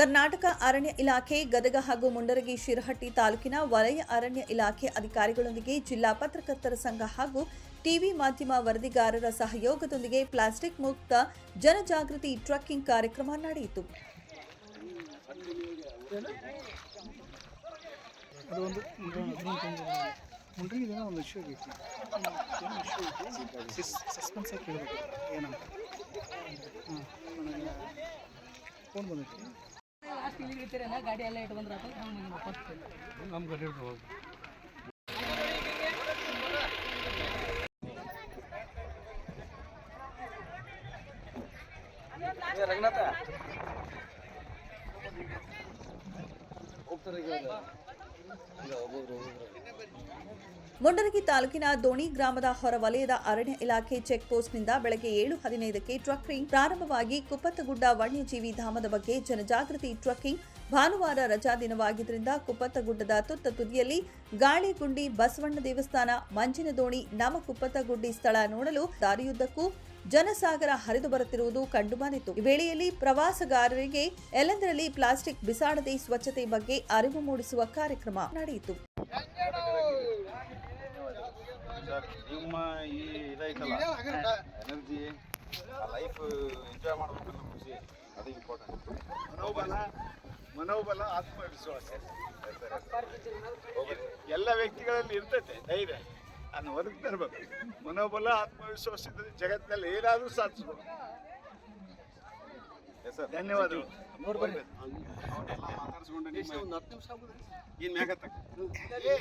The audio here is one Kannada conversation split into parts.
ಕರ್ನಾಟಕ ಅರಣ್ಯ ಇಲಾಖೆ ಗದಗ ಹಾಗೂ ಮುಂಡರಗಿ ಶಿರಹಟ್ಟಿ ತಾಲೂಕಿನ ವಲಯ ಅರಣ್ಯ ಇಲಾಖೆ ಅಧಿಕಾರಿಗಳೊಂದಿಗೆ ಜಿಲ್ಲಾ ಪತ್ರಕರ್ತರ ಸಂಘ ಹಾಗೂ ಟಿವಿ ಮಾಧ್ಯಮ ವರದಿಗಾರರ ಸಹಯೋಗದೊಂದಿಗೆ ಪ್ಲಾಸ್ಟಿಕ್ ಮುಕ್ತ ಜನಜಾಗೃತಿ ಟ್ರಕ್ಕಿಂಗ್ ಕಾರ್ಯಕ್ರಮ ನಡೆಯಿತು ಫೋನ್ ಗಾಡಿ ಎಲ್ಲ ಇಟ್ಕೊಂಡ್ರೆ ನಮ್ಮ ಫಸ್ಟ್ ನಮ್ಮ ಗಾಡಿ ಹೋಗಿ. ರಂಗನಾಥ. ಹೋಗ್ತಾರೆ ಈಗ. ಈಗ ಒಬ್ಬೊಬ್ರು ಮುಂಡರಗಿ ತಾಲೂಕಿನ ದೋಣಿ ಗ್ರಾಮದ ಹೊರವಲಯದ ಅರಣ್ಯ ಇಲಾಖೆ ಚೆಕ್ ಪೋಸ್ಟ್ನಿಂದ ಬೆಳಗ್ಗೆ ಏಳು ಹದಿನೈದಕ್ಕೆ ಟ್ರಕ್ಕಿಂಗ್ ಪ್ರಾರಂಭವಾಗಿ ಕುಪ್ಪತ್ತಗುಡ್ಡ ವನ್ಯಜೀವಿ ಧಾಮದ ಬಗ್ಗೆ ಜನಜಾಗೃತಿ ಟ್ರಕ್ಕಿಂಗ್ ಭಾನುವಾರ ರಜಾ ದಿನವಾಗಿದ್ದರಿಂದ ಕುಪ್ಪತ್ತಗುಡ್ಡದ ತುತ್ತ ತುದಿಯಲ್ಲಿ ಗಾಳಿಗುಂಡಿ ಬಸವಣ್ಣ ದೇವಸ್ಥಾನ ಮಂಜಿನ ದೋಣಿ ನಮ ಕುಪ್ಪತ್ತಗುಡ್ಡಿ ಸ್ಥಳ ನೋಡಲು ದಾರಿಯುದ್ದಕ್ಕೂ ಜನಸಾಗರ ಹರಿದು ಬರುತ್ತಿರುವುದು ಕಂಡುಬಂದಿತು ಈ ವೇಳೆಯಲ್ಲಿ ಪ್ರವಾಸಗಾರರಿಗೆ ಎಲ್ಲೆಂದರಲ್ಲಿ ಪ್ಲಾಸ್ಟಿಕ್ ಬಿಸಾಡದೆ ಸ್ವಚ್ಛತೆ ಬಗ್ಗೆ ಅರಿವು ಮೂಡಿಸುವ ಕಾರ್ಯಕ್ರಮ ನಡೆಯಿತು. ಈ ಎನರ್ಜಿ ಲೈಫ್ ಎಂಜಾಯ್ ಮನೋಬಲ, ಆತ್ಮವಿಶ್ವಾಸ. ಎಲ್ಲ ವ್ಯಕ್ತಿಗಳಲ್ಲಿ ಇರ್ತೈತೆ, ಧೈರ್ಯ. ಅದನ್ನು ಹೊರಗೆ ತರಬೇಕು ಮನೋಬಲ ಆತ್ಮವಿಶ್ವಾಸ ಇದ್ರೆ ಜಗತ್ತಿನಲ್ಲಿ ಏನಾದರೂ ಸಾಧಿಸ್ಬೋದು ಧನ್ಯವಾದಗಳು.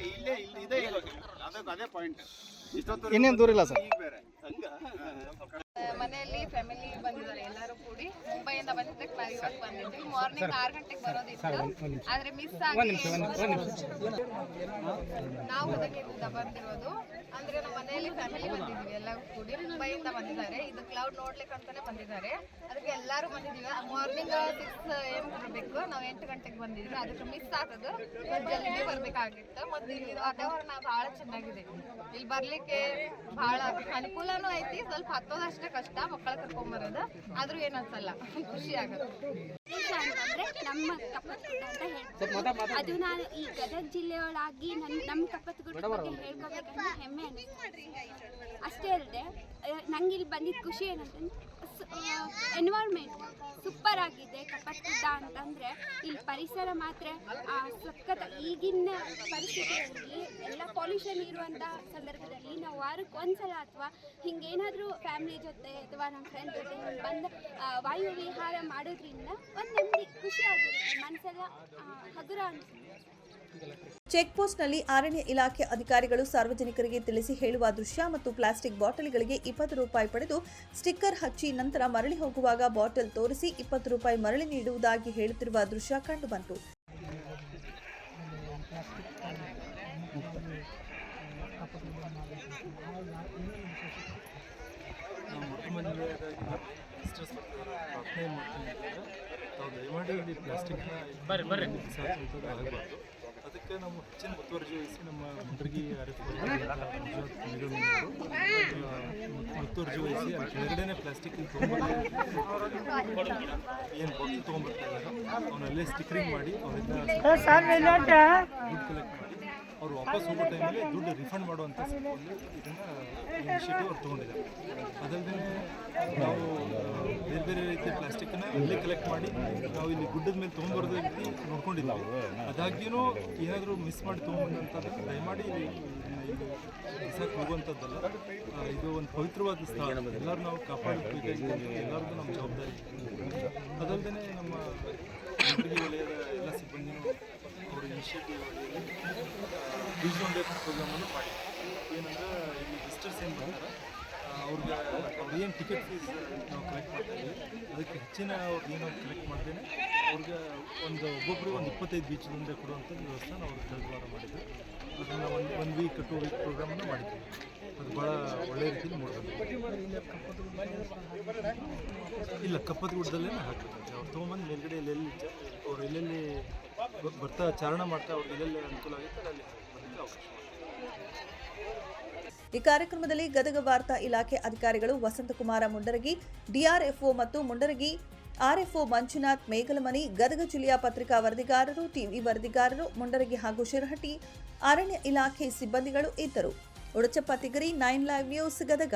ಇಲ್ಲೇ ಇಲ್ಲಿ ಅದೇ ಪಾಯಿಂಟ್ ಇಷ್ಟೊತ್ತು ಇನ್ನೇನು ದೂರ ಇಲ್ಲ ಸರ್ ಈಗ ಬೇರೆ. ಮನೆಯಲ್ಲಿ ಫ್ಯಾಮಿಲಿ ಬಂದಿದ್ದಾರೆ ಎಲ್ಲರೂ ಕೂಡಿ ಮುಂಬೈಯಿಂದ ಬಂದಿದ್ದೆ ನಾವು ಇವತ್ತು ಬಂದಿದ್ವಿ ಮಾರ್ನಿಂಗ್ ಆರು ಗಂಟೆಗೆ ಬರೋದಿತ್ತು. ಆದ್ರೆ ಮಿಸ್ ಆಗಿ ನಾವು ಅದಕ್ಕೆ ಬಂದಿರೋದು. ಅಂದ್ರೆ ನಮ್ಮ ಮನೆಯಲ್ಲಿ ಫ್ಯಾಮಿಲಿ ಬಂದಿದ್ವಿ ಎಲ್ಲರೂ ಕೂಡಿ ಮುಂಬೈಯಿಂದ ಬಂದಿದ್ದಾರೆ. ಇದು ಕ್ಲೌಡ್ ನೋಡ್ಲಿಕ್ಕೆ ಅಂತಾನೆ ಬಂದಿದ್ದಾರೆ. ಅದಕ್ಕೆ ಎಲ್ಲರೂ ಬಂದಿದ್ದೀವಿ. ಮಾರ್ನಿಂಗ್ ಸಿಕ್ಸ್ ಏನ್ ಬರಬೇಕು. ನಾವು ಎಂಟು ಗಂಟೆಗೆ ಬಂದಿದ್ವಿ ಅದಕ್ಕೆ ಮಿಸ್ ಆಗೋದು ಜಲ್ದಿ ಬರ್ಬೇಕಾಗಿತ್ತು. ಮತ್ತೆ ಇಲ್ಲಿ ವಾತಾವರಣ ಬಹಳ ಚೆನ್ನಾಗಿದೆ. ಇಲ್ಲಿ ಬರ್ಲಿಕ್ಕೆ ಬಹಳ ಅನುಕೂಲನೂ ಐತಿ. ಸ್ವಲ್ಪ ಹತ್ತೋದಷ್ಟೇ ಕಷ್ಟ ಮಕ್ಕಳ ಕರ್ಕೊಂಡ್ ಬರೋದು ಆದ್ರೂ ಏನ್ ಅನ್ಸಲ್ಲ. ಖುಷಿ ಆಗುತ್ತೆ. ನಮ್ಮ ಕಪ್ಪತ್ ಅದು ನಾನು ಈ ಗದಗ ಜಿಲ್ಲೆಯೊಳಗಾಗಿ ನನ್ನ ನಮ್ಮ ಕಪ್ಪತ್ತಗುಡ್ಡ ಬಗ್ಗೆ ಹೇಳ್ಕೋಬೇಕಂದ್ರೆ ಹೆಮ್ಮೆ ಅಷ್ಟೇ ಅಲ್ಲದೆ ನಂಗೆ ಇಲ್ಲಿ ಬಂದಿದ್ದ ಖುಷಿ ಏನಂತಂದ್ರೆ ಎನ್ವೈರ್ಮೆಂಟ್ ಸೂಪರ್ ಆಗಿದೆ ಕಪ್ಪತ್ತಗುಡ್ಡ ಅಂತಂದ್ರೆ. ಇಲ್ಲಿ ಪರಿಸರ ಮಾತ್ರ ಆ, ಸಖತ್ ಈಗಿನ ಪರಿಸ್ಥಿತಿಯಲ್ಲಿ ಎಲ್ಲ ಪೊಲ್ಯೂಷನ್ ಇರುವಂಥ ಸಂದರ್ಭದಲ್ಲಿ ನಾವು ವಾರಕ್ಕೆ ಒಂದ್ಸಲ ಅಥವಾ ಹಿಂಗೇನಾದರೂ ಫ್ಯಾಮಿಲಿ ಜೊತೆ ಅಥವಾ ನಮ್ಮ ಫ್ರೆಂಡ್ ಜೊತೆ ಬಂದು ವಾಯು ವಿಹಾರ ಮಾಡೋದ್ರಿಂದ ಒಂದು ನೆಮ್ಮದಿ, ಖುಷಿ ಆಗುತ್ತೆ ಮನಸ್ಸೆಲ್ಲ ಹಗುರ ಅನಿಸುತ್ತೆ. ಚೆಕ್ ಪೋಸ್ಟ್ನಲ್ಲಿ ಅರಣ್ಯ ಇಲಾಖೆ ಅಧಿಕಾರಿಗಳು ಸಾರ್ವಜನಿಕರಿಗೆ ತಿಳಿಸಿ ಹೇಳುವ ದೃಶ್ಯ ಮತ್ತು ಪ್ಲಾಸ್ಟಿಕ್ ಬಾಟಲಿಗಳಿಗೆ ಇಪ್ಪತ್ತು ರೂಪಾಯಿ ಪಡೆದು ಸ್ಟಿಕ್ಕರ್ ಹಚ್ಚಿ ನಂತರ ಮರಳಿ ಹೋಗುವಾಗ ಬಾಟಲ್ ತೋರಿಸಿ ಇಪ್ಪತ್ತು ರೂಪಾಯಿ ಮರಳಿ ನೀಡುವುದಾಗಿ ಹೇಳುತ್ತಿರುವ ದೃಶ್ಯ ಕಂಡುಬಂತು ತಾವು ದಯಮಾಡಿ ಇಲ್ಲಿ ಪ್ಲಾಸ್ಟಿಕ್ನ ಬರ್ರಿ ಬರ್ರಿ. ಆಗಬಾರ್ದು ಅದಕ್ಕೆ ನಾವು ಹೆಚ್ಚಿನ ಮುತುವರ್ಜಿ ವಹಿಸಿ ನಮ್ಮ ಹುಡುಗಿ ಮುತುವರ್ಜಿ ವಹಿಸಿ ಕೆಳಗಡೆನೆ ಪ್ಲಾಸ್ಟಿಕ್ ಏನು ಬಾಕ್ಸ್ ತೊಗೊಂಡ್ಬರ್ತಾ ಇದ್ದಾರೆ ಅವನಲ್ಲೇ ಸ್ಟಿಕರಿಂಗ್ ಮಾಡಿ ಅವರಿಂದ ಕಲೆಕ್ಟ್ ಮಾಡಿ ಅವ್ರು ವಾಪಸ್ ಹೋಗೋ ಟೈಮಲ್ಲಿ ದುಡ್ಡು ರಿಫಂಡ್ ಮಾಡುವಂಥ ಇನಿಷಿಯೇಟಿವ್ ಅವ್ರು ತೊಗೊಂಡಿದ್ದಾರೆ. ಅದಲ್ಲದೆ ನಾವು ಬೇರೆ ಬೇರೆ ರೀತಿಯ ಪ್ಲಾಸ್ಟಿಕ್ನ ಅಲ್ಲೇ ಕಲೆಕ್ಟ್ ಮಾಡಿ ನಾವು ಇಲ್ಲಿ ಗುಡ್ಡದ ಮೇಲೆ ತೊಗೊಂಬರೋದು ರೀತಿ ನೋಡ್ಕೊಂಡಿದ್ದೀವಿ. ಅದಾಗ್ಯೂ ಏನಾದರೂ ಮಿಸ್ ಮಾಡಿ ತೊಗೊಂಬಂದಂಥದ್ದು ದಯಮಾಡಿ ಇಲ್ಲಿ ಇಲ್ಲಿ ಬಿಸಾಕ್ ಹೋಗುವಂಥದ್ದಲ್ಲ ಇದು ಒಂದು ಪವಿತ್ರವಾದ ಸ್ಥಳ. ಎಲ್ಲರೂ ನಾವು ಕಾಪಾಡಬೇಕಾಗಿ ಎಲ್ಲರಿಗೂ ನಮ್ಮ ಜವಾಬ್ದಾರಿ. ಅದಲ್ಲದೆ ನಮ್ಮ ವಲಯದ ಎಲ್ಲ ಸಿಬ್ಬಂದಿನೂ ಇನಿಷಿಯೇಟಿವ್ ಬೀಚ್ ಫೌಂಡೇಶನ್ ಪ್ರೋಗ್ರಾಮನ್ನು ಮಾಡಿ. ಏನಂದ್ರೆ ಇಲ್ಲಿ ವಿಸಿಟರ್ಸ್ ಏನು ಬರ್ತಾರೆ ಅವ್ರಿಗೆ ಅವ್ರು ಏನು ಟಿಕೆಟ್ ಫೀಸ್ ನಾವು ಕಲೆಕ್ಟ್ ಮಾಡ್ತಾ ಇದ್ದೀವಿ, ಅದಕ್ಕೆ ಹೆಚ್ಚಿನ ಅವ್ರು ಏನು ಕಲೆಕ್ಟ್ ಮಾಡ್ತೇನೆ ಅವ್ರಿಗೆ ಒಂದು ಒಬ್ಬೊಬ್ಬರು ಒಂದು ಇಪ್ಪತ್ತೈದು ಬೀಚ್ ಮುಂದೆ ಕೊಡುವಂಥ ವ್ಯವಸ್ಥೆ ನಾವು ಕಳೆದ ಮಾಡಿದ್ವಿ ಅದನ್ನು ಒಂದು ಒನ್ ವೀಕ್ ಟೂ ವೀಕ್ ಪ್ರೋಗ್ರಾಮನ್ನು ಮಾಡಿದ್ವಿ. ಅದು ಭಾಳ ಒಳ್ಳೆಯ ರೀತಿಯಲ್ಲಿ ನೋಡಬೇಕು ಇಲ್ಲ ಕಪ್ಪದ ಗುಡ್ಡದಲ್ಲೇ ಹಾಕಿರ್ತಾರೆ ಅವ್ರು ತೊಗೊಂಬಂದು ಮೇಲ್ಗಡೆ ಎಲ್ಲೆಲ್ಲಿ ಅವ್ರು ಎಲ್ಲೆಲ್ಲಿ ಬರ್ತಾ ಚಾರಣ ಮಾಡ್ತಾ ಅವ್ರಿಗೆ ಅನುಕೂಲ ಈ ಕಾರ್ಯಕ್ರಮದಲ್ಲಿ ಗದಗ ವಾರ್ತಾ ಇಲಾಖೆ ಅಧಿಕಾರಿಗಳು ವಸಂತಕುಮಾರ ಮುಂಡರಗಿ ಡಿಆರ್ಎಫ್ಒ ಮತ್ತು ಮುಂಡರಗಿ ಆರ್ಎಫ್ಒ ಮಂಜುನಾಥ್ ಮೇಗಲಮನಿ, ಗದಗ ಜಿಲ್ಲೆಯ ಪತ್ರಿಕಾ ವರದಿಗಾರರು ಟಿವಿ ವರದಿಗಾರರು, ಮುಂಡರಗಿ ಹಾಗೂ ಶಿರಹಟ್ಟಿ ಅರಣ್ಯ ಇಲಾಖೆ ಸಿಬ್ಬಂದಿಗಳು ಇದ್ದರು. Udachappa Tigari, nine live news, Gadag.